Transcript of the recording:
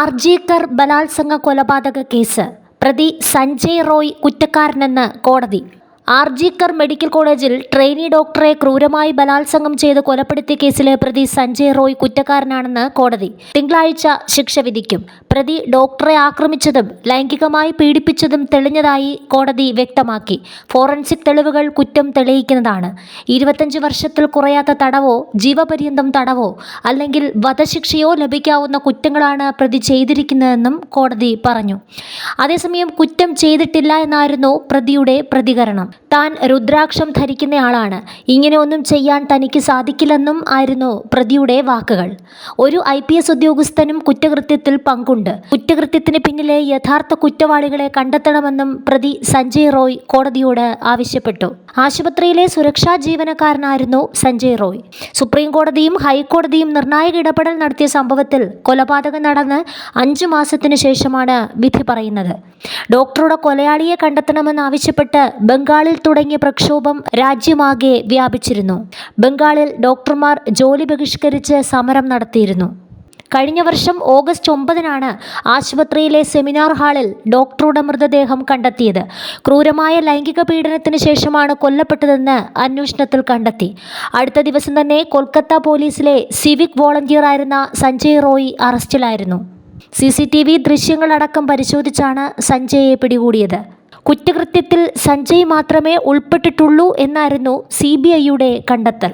ആർജിക്കർ ബലാത്സംഗ കൊലപാതക കേസ്. പ്രതി സഞ്ജയ് റോയ് കുറ്റക്കാരനെന്ന് കോടതി. ആർജിക്കർ മെഡിക്കൽ കോളേജിൽ ട്രെയിനി ഡോക്ടറെ ക്രൂരമായി ബലാത്സംഗം ചെയ്ത് കൊലപ്പെടുത്തിയ കേസിലെ പ്രതി സഞ്ജയ് റോയ് കുറ്റക്കാരനാണെന്ന് കോടതി. തിങ്കളാഴ്ച ശിക്ഷ വിധിക്കും. പ്രതി ഡോക്ടറെ ആക്രമിച്ചതും ലൈംഗികമായി പീഡിപ്പിച്ചതും തെളിഞ്ഞതായി കോടതി വ്യക്തമാക്കി. ഫോറൻസിക് തെളിവുകൾ കുറ്റം തെളിയിക്കുന്നതാണ്. ഇരുപത്തഞ്ച് വർഷത്തിൽ കുറയാത്ത തടവോ ജീവപര്യന്തം തടവോ അല്ലെങ്കിൽ വധശിക്ഷയോ ലഭിക്കാവുന്ന കുറ്റങ്ങളാണ് പ്രതി ചെയ്തിരിക്കുന്നതെന്നും കോടതി പറഞ്ഞു. അതേസമയം കുറ്റം ചെയ്തിട്ടില്ല എന്നായിരുന്നു പ്രതിയുടെ പ്രതികരണം. താൻ രുദ്രാക്ഷം ധരിക്കുന്നയാളാണ്. ഇങ്ങനെ ഒന്നും ചെയ്യാൻ തനിക്ക് സാധിക്കില്ലെന്നും ആയിരുന്നു പ്രതിയുടെ വാക്കുകൾ. ഒരു ഐ ഉദ്യോഗസ്ഥനും കുറ്റകൃത്യത്തിൽ പങ്കുണ്ട്. കുറ്റകൃത്യത്തിന് പിന്നിലെ യഥാർത്ഥ കുറ്റവാളികളെ കണ്ടെത്തണമെന്നും പ്രതി സഞ്ജയ് റോയ് കോടതിയോട് ആവശ്യപ്പെട്ടു. ആശുപത്രിയിലെ സുരക്ഷാ ജീവനക്കാരനായിരുന്നു സഞ്ജയ് റോയ്. സുപ്രീം കോടതിയും ഹൈക്കോടതിയും നിർണായക ഇടപെടൽ നടത്തിയ സംഭവത്തിൽ കൊലപാതകം നടന്ന് അഞ്ചു മാസത്തിനു ശേഷമാണ് വിധി പറയുന്നത്. ഡോക്ടറുടെ കൊലയാളിയെ കണ്ടെത്തണമെന്നാവശ്യപ്പെട്ട് ബംഗാളിൽ തുടങ്ങിയ പ്രക്ഷോഭം രാജ്യമാകെ വ്യാപിച്ചിരുന്നു. ബംഗാളിൽ ഡോക്ടർമാർ ജോലി ബഹിഷ്കരിച്ച് സമരം നടത്തിയിരുന്നു. കഴിഞ്ഞ വർഷം ഓഗസ്റ്റ് ഒമ്പതിനാണ് ആശുപത്രിയിലെ സെമിനാർ ഹാളിൽ ഡോക്ടറുടെ മൃതദേഹം കണ്ടെത്തിയത്. ക്രൂരമായ ലൈംഗിക പീഡനത്തിന് ശേഷമാണ് കൊല്ലപ്പെട്ടതെന്ന് അന്വേഷണത്തിൽ കണ്ടെത്തി. അടുത്ത ദിവസം തന്നെ കൊൽക്കത്ത പോലീസിലെ സിവിക് വോളണ്ടിയറായിരുന്ന സഞ്ജയ് റോയി അറസ്റ്റിലായിരുന്നു. സി സി ടി വി ദൃശ്യങ്ങളടക്കം പരിശോധിച്ചാണ് സഞ്ജയെ പിടികൂടിയത്. കുറ്റകൃത്യത്തിൽ സഞ്ജയ് മാത്രമേ ഉൾപ്പെട്ടിട്ടുള്ളൂ എന്നായിരുന്നു സി ബി ഐയുടെ കണ്ടെത്തൽ.